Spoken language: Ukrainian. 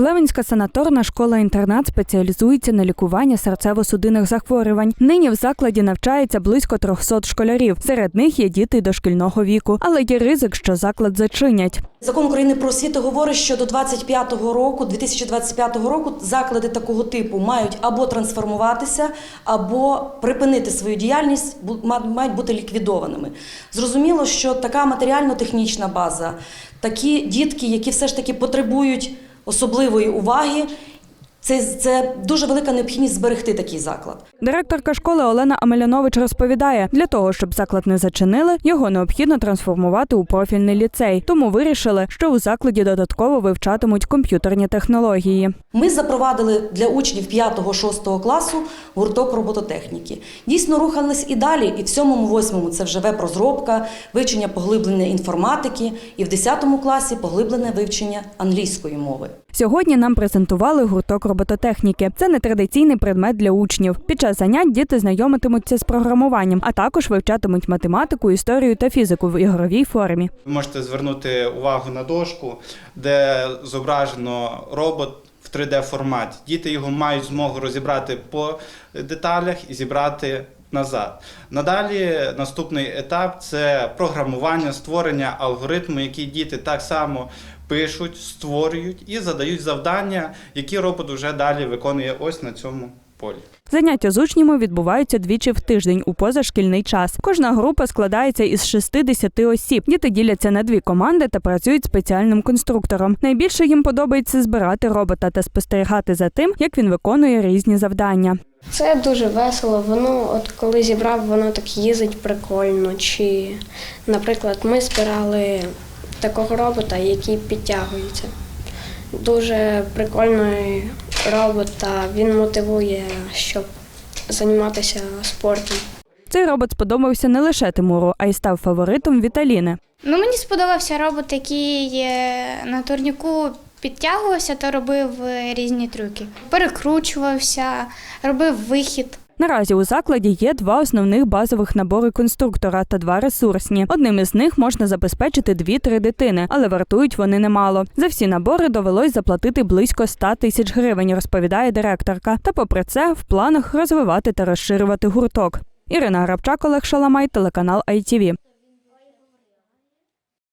Клевенська санаторна школа-інтернат спеціалізується на лікуванні серцево-судинних захворювань. Нині в закладі навчається близько 300 школярів. Серед них є діти дошкільного віку, але є ризик, що заклад зачинять. Закон України про освіту говорить, що до 25-го року, 2025 року, заклади такого типу мають або трансформуватися, або припинити свою діяльність, мають бути ліквідованими. Зрозуміло, що така матеріально-технічна база, такі дітки, які все ж таки потребують особливої уваги, це, це дуже велика необхідність зберегти такий заклад. Директорка школи Олена Амелянович розповідає, для того, щоб заклад не зачинили, його необхідно трансформувати у профільний ліцей. Тому вирішили, що у закладі додатково вивчатимуть комп'ютерні технології. Ми запровадили для учнів 5-6 класу гурток робототехніки. Дійсно рухались і далі, і в 7-8 це вже веб-розробка, вивчення поглибленої інформатики, і в 10 класі поглиблене вивчення англійської мови. Сьогодні нам презентували гурток робототехніки. Це нетрадиційний предмет для учнів. Під час занять діти знайомитимуться з програмуванням, а також вивчатимуть математику, історію та фізику в ігровій формі. Ви можете звернути увагу на дошку, де зображено робот в 3D форматі. Діти його мають змогу розібрати по деталях і зібрати назад. Надалі наступний етап це програмування, створення алгоритму, який діти так само пишуть, створюють і задають завдання, які робот вже далі виконує ось на цьому полі. Заняття з учнями відбуваються двічі в тиждень у позашкільний час. Кожна група складається із 60 осіб. Діти діляться на дві команди та працюють спеціальним конструктором. Найбільше їм подобається збирати робота та спостерігати за тим, як він виконує різні завдання. Це дуже весело. Воно, от коли зібрав, воно так їздить прикольно. Чи, наприклад, ми збирали такого робота, який підтягується. Дуже прикольний робот, та він мотивує, щоб займатися спортом. Цей робот сподобався не лише Тимуру, а й став фаворитом Віталіни. Ну, мені сподобався робот, який на турніку підтягувався та робив е, різні трюки. Перекручувався, робив вихід. Наразі у закладі є два основних базових набори конструктора та два ресурсні. Одним із них можна забезпечити дві-три дитини, але вартують вони немало. За всі набори довелось заплатити близько 100 тисяч гривень, розповідає директорка. Та попри це в планах розвивати та розширювати гурток. Ірина Грабчак, Олег Шаламай, телеканал ITV.